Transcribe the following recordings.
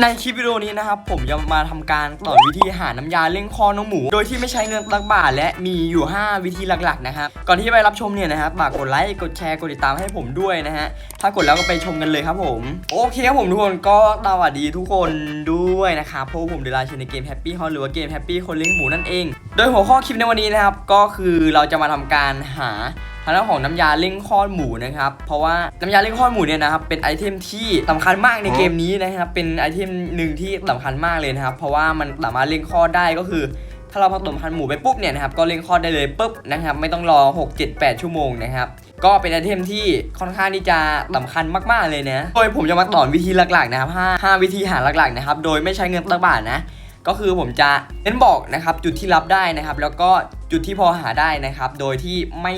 ในคลิปวิดีโอนี้นะครับผมจะมาทำการสอนวิธีหาน้ำยาเร่งคอน้องหมู โดยที่ไม่ใช้เงินตักบาทและมีอยู่ 5 วิธีหลักๆนะครับก่อนที่จะไปรับชมเนี่ยนะครับฝากกดไลค์กดแชร์กดติดตามให้ผมด้วยนะฮะถ้ากดแล้วก็ไปชมกันเลยครับผมโอเคครับผมทุกคนก็สวัสดีทุกคนด้วยนะครับเพราะผมเดลาชินในเกม Happy h o หรือว่าเกม Happy คนเลี้ยงหมูนั่นเอง โดยหัวข้อคลิปในวันนี้นะครับก็คือเราจะมาทำการหา ทางด้านของน้ำยาเร่งคลอดหมูนะครับ เพราะว่าน้ำยาเร่งคลอดหมูเนี่ยนะครับเป็นไอเทมที่สำคัญมากในเกมนี้นะครับ เป็นไอเทมหนึ่งที่สำคัญมากเลยนะครับ เพราะว่ามันสามารถเร่งคลอดได้ก็คือ ถ้าเราผสมพันธุ์หมูไปปุ๊บเนี่ยนะครับก็เร่งคลอดได้เลยปุ๊บนะครับ ไม่ต้องรอ 6 7 8 ชั่วโมงนะครับก็เป็นไอเทมที่ค่อนข้างที่จะสำคัญมากๆเลยนะ โดยผมจะมาสอนวิธีหลักๆนะครับห้าห้าวิธีหาหลักๆนะครับ โดยไม่ใช้เงินตักบาทนะ ก็คือผมจะเน้นบอกนะครับจุดที่รับได้นะครับ แล้วก็จุดที่พอหาได้นะครับ โดยที่ไม่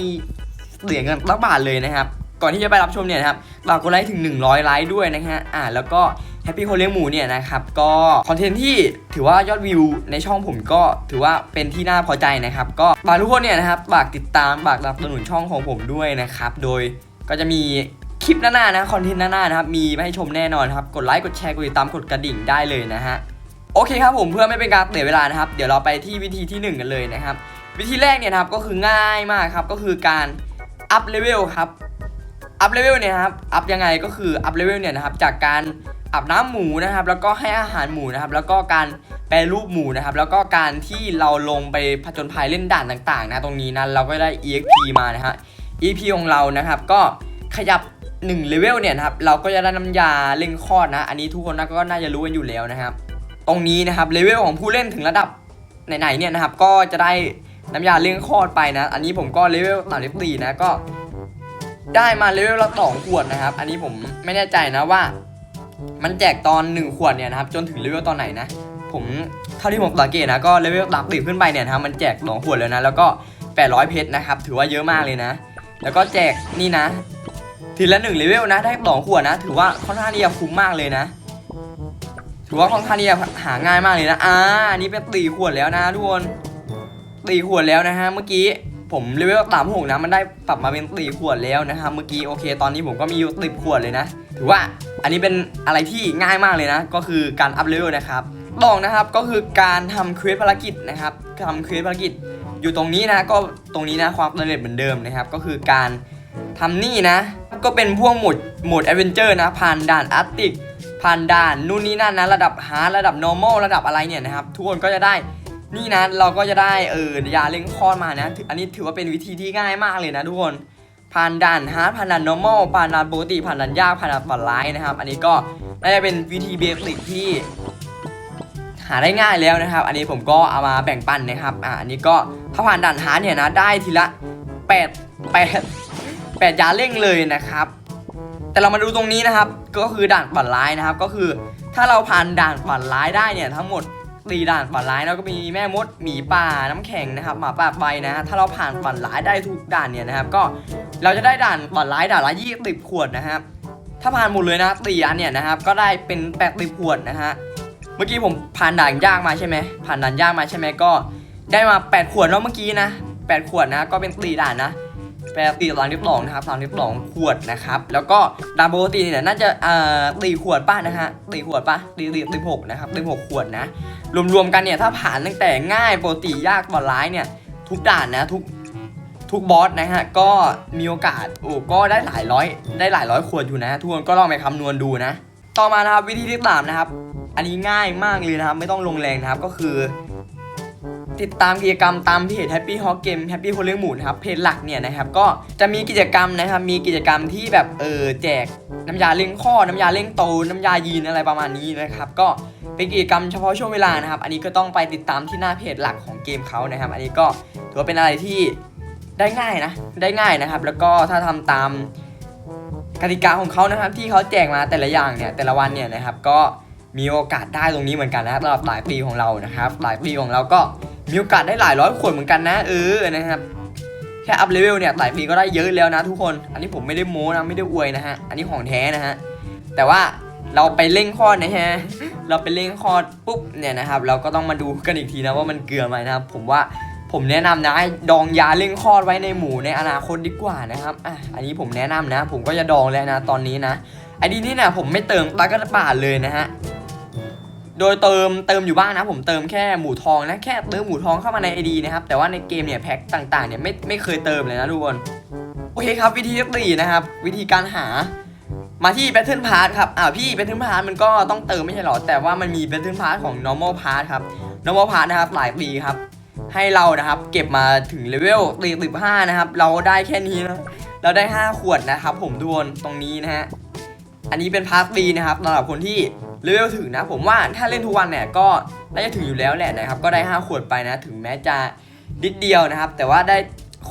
เสียเงินตักบาทเลยนะครับ ก่อนที่จะไปรับชมเนี่ยนะครับฝากกดไลค์ถึง 100 ไลค์ด้วยนะฮะอ่าแล้วก็แฮปปี้คนเลี้ยงหมูเนี่ยนะครับก็คอนเทนต์ที่ถือว่ายอดวิวในช่องผมก็ถือว่าเป็นที่น่าพอใจนะครับ ก็ฝากทุกคนเนี่ยนะครับฝากติดตามฝากสนับสนุนช่องของผมด้วยนะครับ โดยก็จะมีคลิปหน้าๆนะคอนเทนต์หน้าๆนะครับมีมาให้ชมแน่นอนครับกดไลค์กดแชร์กดติดตามกดกระดิ่งได้เลยนะฮะโอเคครับผมเพื่อไม่เป็นการเสียเวลานะครับ เดี๋ยวเราไปที่วิธีที่ 1 กันเลยนะครับ วิธีแรกเนี่ยนะครับก็คือง่ายมากครับก็คือการ อัพเลเวลครับ อัพเลเวลเนี่ยครับ อัพยังไงก็คืออัพเลเวลเนี่ยนะครับ จากการอาบน้ำหมูนะครับ แล้วก็ให้อาหารหมูนะครับ แล้วก็การแปรรูปหมูนะครับ แล้วก็การที่เราลงไปผจญภัยเล่นด่านต่างๆนะ ตรงนี้นะเราก็ได้ EXP มานะฮะ EP ของเรานะครับ ก็ขยับ1เลเวลเนี่ยนะครับเราก็จะได้น้ำยาเร่งคลอดนะ อันนี้ทุกคนนะก็น่าจะรู้กันอยู่แล้วนะครับ ตรงนี้นะครับเลเวลของผู้เล่นถึงระดับไหนๆเนี่ยนะครับ ก็จะได้ น้ำยาเลี้ยงคลอดไปนะ อันนี้ผมก็เลเวลสามสิบสี่นะก็ ได้มาเลเวลละสองขวดนะครับ อันนี้ผมไม่แน่ใจนะว่า มันแจกตอนหนึ่งขวดเนี่ยนะครับ จนถึงเลเวลตอนไหนนะ ผมเท่าที่ผมสังเกตนะก็เลเวลตับติขึ้นไปเนี่ยนะครับมันแจกสองขวดแล้วนะแล้วก็800เพชรนะครับ ถือว่าเยอะมากเลยนะ แล้วก็แจกนี่นะทีละหนึ่งเลเวลนะได้สองขวดนะ ถือว่าค่อนข้างที่จะคุ้มมากเลยนะ ถือว่าค่อนข้างที่จะหาง่ายมากเลยนะอ่าอันนี้เป็นตีขวดแล้วนะทุกคน ตีขวดแล้วนะฮะเมื่อกี้ผมเลเวลสามหกนะมันได้ปรับมาเป็นตีขวดแล้วนะครับเมื่อกี้โอเค ตอนนี้ผมก็มีอยู่ติขวดเลยนะ ถือว่าอันนี้เป็นอะไรที่ง่ายมากเลยนะ ก็คือการอัพเลเวลนะครับลองนะครับก็คือการทำเควสภารกิจนะครับทำเควสภารกิจอยู่ตรงนี้นะก็ตรงนี้นะความสำเร็จเหมือนเดิมนะครับ ก็คือการทำนี่นะ ก็เป็นพวกโหมดโหมดแอดเวนเจอร์นะผ่านด่านอาร์ติกผ่านด่านนู่นนี่นั่นนะระดับฮาร์ดระดับ normal ระดับอะไรเนี่ยนะครับทุกคนก็จะได้ นี่นะเราก็จะได้เออยาเล่งคลอดมานะ อันนี้ถือว่าเป็นวิธีที่ง่ายมากเลยนะทุกคนผ่านด่านฮาร์ดผ่านด่าน normal ผ่านด่านปกติผ่านด่านยากผ่านด่านฝันร้ายนะครับ อันนี้ก็น่าจะเป็นวิธีเบสิกที่ หาได้ง่ายแล้วนะครับ อันนี้ผมก็เอามาแบ่งปันนะครับอ่าอันนี้ก็ถ้าผ่านด่านฮาร์ดเนี่ยนะได้ทีละ8 8 8ยาเร่งเลยนะครับ แต่เรามาดูตรงนี้นะครับ ก็คือด่านฝันร้ายนะครับ ก็คือถ้าเราผ่านด่านฝันร้ายได้เนี่ยทั้งหมด ตีด่านฝันร้ายแล้วก็มีแม่มดหมีป่าน้ำแข็งนะครับหมาป่าใบนะถ้าเราผ่านฝันร้ายได้ทุกด่านเนี่ยนะครับ ก็เราจะได้ด่านฝันร้ายด่านละยี่สิบขวดนะครับ ถ้าผ่านหมดเลยนะตีอันเนี่ยนะครับ ก็ได้เป็นแปดสิบขวดนะฮะเมื่อกี้ผมผ่านด่านยากมาใช่ไหมผ่านด่านยากมาใช่ไหมก็ ได้มาแปดขวดเนาะเมื่อกี้นะแปดขวดนะก็เป็นตีด่านนะ แปดตีสามสิบสองนะครับสามสิบสองขวดนะครับ แล้วก็ดาบปกติเนี่ยน่าจะเอ่อตีขวดป้านะฮะตีขวดป้าตีตีตีหกนะครับตีหกขวดนะ รวมๆกันเนี่ยถ้าผ่านตั้งแต่ง่ายปกติยากบอลร้ายเนี่ยทุกด่านนะทุกทุกบอสนะฮะก็มีโอกาสโอ้ก็ได้หลายร้อยได้หลายร้อยขวดอยู่นะทุกคนก็ลองไปคำนวณดูนะ ต่อมานะครับวิธีที่สามนะครับ อันนี้ง่ายมากเลยนะครับ ไม่ต้องลงแรงนะครับก็คือ ติดตามกิจกรรมตามเพจ Happy Hawk Game Happy คนเลี้ยงหมูนะครับเพจหลักเนี่ยนะครับก็จะมีกิจกรรมนะครับมีกิจกรรมที่แบบเออแจกน้ำยาเร่งข้อ น้ำยาเร่งโตน้ำยายีนอะไรประมาณนี้นะครับก็เป็นกิจกรรมเฉพาะช่วงเวลานะครับ อันนี้ก็ต้องไปติดตามที่หน้าเพจหลักของเกมเขานะครับ อันนี้ก็ถือว่าเป็นอะไรที่ได้ง่ายนะได้ง่ายนะครับ แล้วก็ถ้าทำตามกติกาของเขานะครับ ที่เขาแจกมาแต่ละอย่างเนี่ยแต่ละวันเนี่ยนะครับก็มีโอกาสได้ตรงนี้เหมือนกันนะสำหรับหลายปีของเรานะครับ หลายปีของเราก็ มีโอกาสได้หลายร้อยขวดเหมือนกันนะ เออนะครับแค่อัพเลเวลเนี่ยหลายปีก็ได้เยอะแล้วนะทุกคน อันนี้ผมไม่ได้โม้นะไม่ได้อวยนะฮะ อันนี้ของแท้นะฮะ แต่ว่าเราไปเร่งคลอดนะฮะ เราไปเร่งคลอดปุ๊บเนี่ยนะครับ เราก็ต้องมาดูกันอีกทีนะว่ามันเกลือไหมนะครับ ผมว่าผมแนะนำนะให้ดองยาเร่งคลอดไว้ในหมูในอนาคตดีกว่านะครับอะอันนี้ผมแนะนำนะ ผมก็จะดองแล้วนะตอนนี้นะไอ้ดีนี่นะผมไม่เติมตะกร้าป่าเลยนะฮะ โดยเติมเติมอยู่บ้างนะผมเติมแค่หมูทองนะแค่เติมหมูทองเข้ามาในไอดีนะครับแต่ว่าในเกมเนี่ยแพ็คต่างๆเนี่ยไม่ไม่เคยเติมเลยนะทุกคนโอเคครับวิธีที่สี่นะครับ วิธีการหามาที่ Battle Pass ครับอ้าพี่ Battle Pass มันก็ต้องเติมไม่ใช่หรอ แต่ว่ามันมี Battle Pass ของ Normal Pass ครับ Normal Pass นะครับหลายปีครับ ให้เรานะครับ เก็บมาถึงเลเวล45นะครับ เราได้แค่นี้นะเราได้ 5 ขวดนะครับ ผมทุกคนตรงนี้นะฮะ อันนี้เป็นพาร์ทดีนะครับสำหรับคนที่ เลเวลถึงนะ ผมว่าถ้าเล่นทุกวันเนี่ยก็น่าจะถึงอยู่แล้วแหละนะครับ ก็ได้ 5 ขวดไปนะ ถึงแม้จะนิดเดียวนะครับ แต่ว่าได้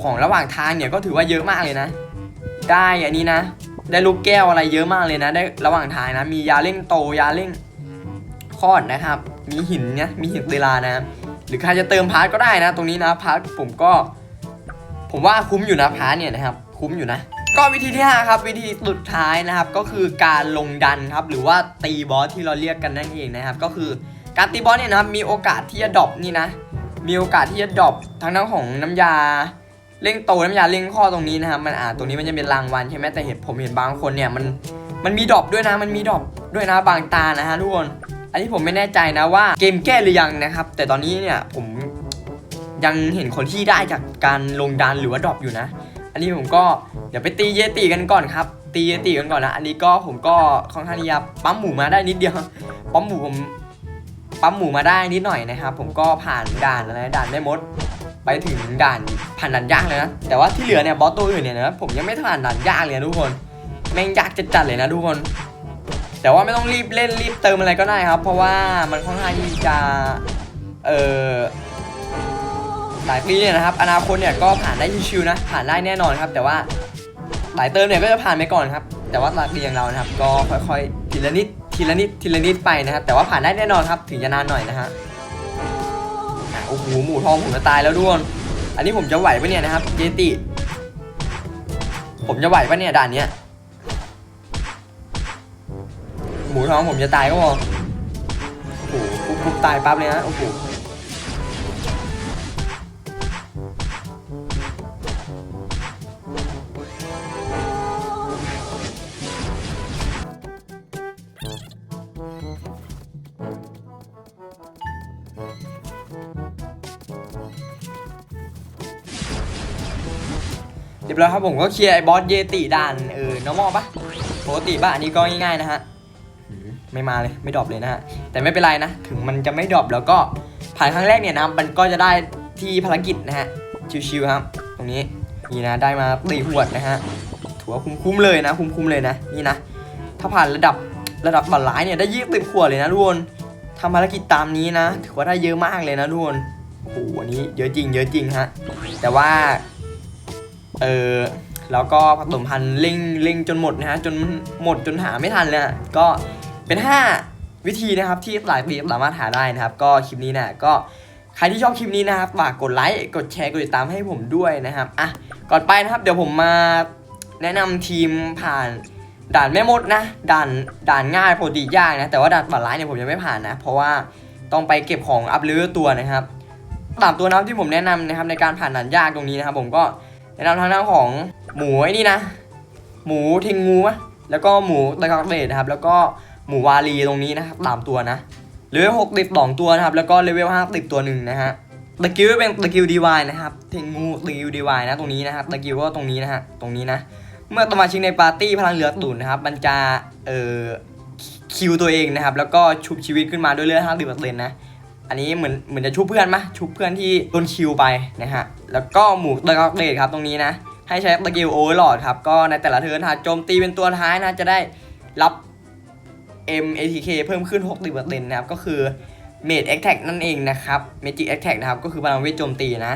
ของระหว่างทางเนี่ยก็ถือว่าเยอะมากเลยนะ ได้อันนี้นะ ได้ลูกแก้วอะไรเยอะมากเลยนะ ได้ระหว่างทางนะ มียาเร่งโตยาเร่งคลอดนะครับ มีหินนะมีหินเวลานะหรือใครจะเติมพาร์ทก็ได้นะ ตรงนี้นะพาร์ทผมก็ ผมว่าคุ้มอยู่นะพาร์ทเนี่ยนะครับ คุ้มอยู่นะ ก็วิธีที่5ครับวิธีสุดท้ายนะครับก็คือการลงดันครับหรือว่าตีบอสที่เราเรียกกันนั่นเองนะครับก็คือการตีบอสเนี่ยนะครับมีโอกาสที่จะดรอปนี่นะมีโอกาสที่จะดรอปทั้งทั้งของน้ำยาเร่งโตน้ำยาเร่งข้อตรงนี้นะครับมันอ่าตรงนี้มันจะเป็นรางวัลใช่ไหมแต่เห็นผมเห็นบางคนเนี่ยมันมันมีดรอปด้วยนะมันมีดรอปด้วยนะบางตานะฮะทุกคนอันนี้ผมไม่แน่ใจนะว่าเกมแก้หรือยังนะครับ แต่ตอนนี้เนี่ยผมยังเห็นคนที่ได้จากการลงดันหรือว่าดรอปอยู่นะ อันนี้ผมก็เดี๋ยวไปตีเยติกันก่อนครับ ตีเยติกันก่อนนะ อันนี้ก็ผมก็ค่อนข้างที่จะปั๊มหมูมาได้นิดเดียว ปั๊มหมูผมปั๊มหมูมาได้นิดหน่อยนะครับ ผมก็ผ่านด่านอะไรด่านได้มด ไปถึงด่านผ่านด่านยากเลยนะ แต่ว่าที่เหลือเนี่ยบอสตัวอื่นเนี่ยนะผมยังไม่ผ่านด่านยากเลยนะทุกคน แม่งยากจัดๆเลยนะทุกคน แต่ว่าไม่ต้องรีบเล่นรีบเติมอะไรก็ได้ครับ เพราะว่ามันค่อนข้างที่จะ เออ หลายปีเนี่ยนะครับอนาคตเนี่ยก็ผ่านได้ชิวๆนะผ่านได้แน่นอนครับ แต่ว่าหลายเติมเนี่ยก็จะผ่านไปก่อนครับแต่ว่าหลักดีอย่างเรานะครับ ก็ค่อยๆทีละนิดทีละนิดทีละนิดไปนะครับแต่ว่าผ่านได้แน่นอนครับถึงจะนานหน่อยนะฮะโอ้โหหมูทองผมจะตายแล้วด้วนอันนี้ผมจะไหวปะเนี่ยนะครับเจติผมจะไหวปะเนี่ยด่านเนี้ยหมูทองผมจะตายก็พอโอ้โหปุ๊บตายปั๊บเลยนะโอ้โห ยบร้อยครับผมก็เคลียร์ไอ้บอสเยติด่านเออ normal ปะปกติปะอันนี้ก็ง่ายๆนะฮะไม่มาเลยไม่ดรอปเลยนะฮะแต่ไม่เป็นไรนะ ถึงมันจะไม่ดรอปแล้วก็ผ่านครั้งแรกเนี่ยนะมันก็จะได้ที่ภารกิจนะฮะชิวๆครับ ตรงนี้นี่นะได้มาตีหวดนะฮะถือว่าคุ้มๆเลยนะ คุ้มๆเลยนะนี่นะถ้าผ่านระดับระดับบัตรร้ายเนี่ยได้ยี่สิบขวดเลยนะทุกคนทำภารกิจตามนี้นะ ถือว่าได้เยอะมากเลยนะทุกคนโอ้โหอันนี้เยอะจริงเยอะจริงฮะแต่ว่า เออแล้วก็ผสมพันธุ์เร่งเร่งจนหมดนะฮะจนหมดจนหาไม่ทันเลยอะก็เป็น 5 วิธีนะครับที่หลายปีสามารถหาได้นะครับ ก็คลิปนี้นะก็ใครที่ชอบคลิปนี้นะครับฝากกดไลค์กดแชร์กดติดตามให้ผมด้วยนะครับอะก่อนไปนะครับ เดี๋ยวผมมาแนะนำทีมผ่านด่านแม่มดนะด่านด่านง่ายปกติยากนะแต่ว่าด่านบัตรร้ายเนี่ยผมยังไม่ผ่านนะ เพราะว่าต้องไปเก็บของอัพเลเวลตัวนะครับสามตัวนะครับที่ผมแนะนำนะครับในการผ่านด่านยากตรงนี้นะครับ ผมก็ แนะนำทางด้านของหมูไอ้นี่นะ หมูเทงงูะแล้วก็หมูตะกอกเดดนะครับ แล้วก็หมูวาลีตรงนี้นะครับสามตัวนะเลเวลหกติดสองตัวนะครับ แล้วก็เลเวลห้าติดตัวหนึ่งนะฮะตะกิวเป็นตะกิวดีวายนะครับเทงงูตะกิวดีวายนะตรงนี้นะครับตะกิวก็ตรงนี้นะฮะตรงนี้นะ เมื่อสมาชิกในปาร์ตี้พลังเหลือตุนนะครับมันจะเอ่อคิวตัวเองนะครับ แล้วก็ชุบชีวิตขึ้นมาด้วยเลือดห้าสิบเปอร์เซ็นต์นะ อันนี้เหมือนเหมือนจะชุบเพื่อนมะชุบเพื่อนที่โดนคิวไปนะฮะ แล้วก็หมูเตะกอกเดทครับตรงนี้นะ ให้ใช้ตะกิวโอเวอร์ลอดครับ ก็ในแต่ละเทิร์นหากโจมตีเป็นตัวท้ายนะ จะได้รับ MATK เพิ่มขึ้น 60%นะครับ ก็คือ Mage Attack นั่นเองนะครับ Magic Attack นะครับ ก็คือพลังเวทโจมตีนะ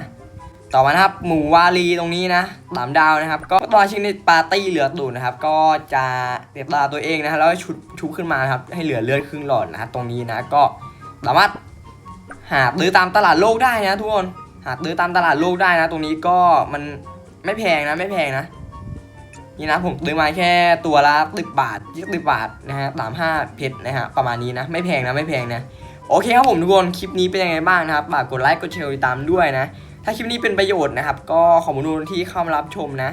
ต่อมานะครับ หมูวาลีตรงนี้นะสามดาวนะครับ ก็ตัวชิงในปาร์ตี้เหลือตูนนะครับ ก็จะเตียตาตัวเองนะฮะแล้วชุบชุบขึ้นมานะครับ ให้เหลือเลือดครึ่งหลอดนะฮะตรงนี้นะ ก็สามารถ หาซื้อตามตลาดโลกได้นะทุกคนหาซื้อตามตลาดโลกได้นะ ตรงนี้ก็มันไม่แพงนะไม่แพงนะนี่นะผมซื้อมาแค่ตัวละสิบบาทยี่สิบบาทนะฮะสามห้าเพชรนะฮะประมาณนี้นะไม่แพงนะไม่แพงนะโอเคครับผมทุกคนคลิปนี้เป็นยังไงบ้างนะครับฝากกดไลค์กดแชร์ติดตามด้วยนะ ถ้าคลิปนี้เป็นประโยชน์นะครับ ก็ขอบคุณทุกคนที่เข้ามารับชมนะ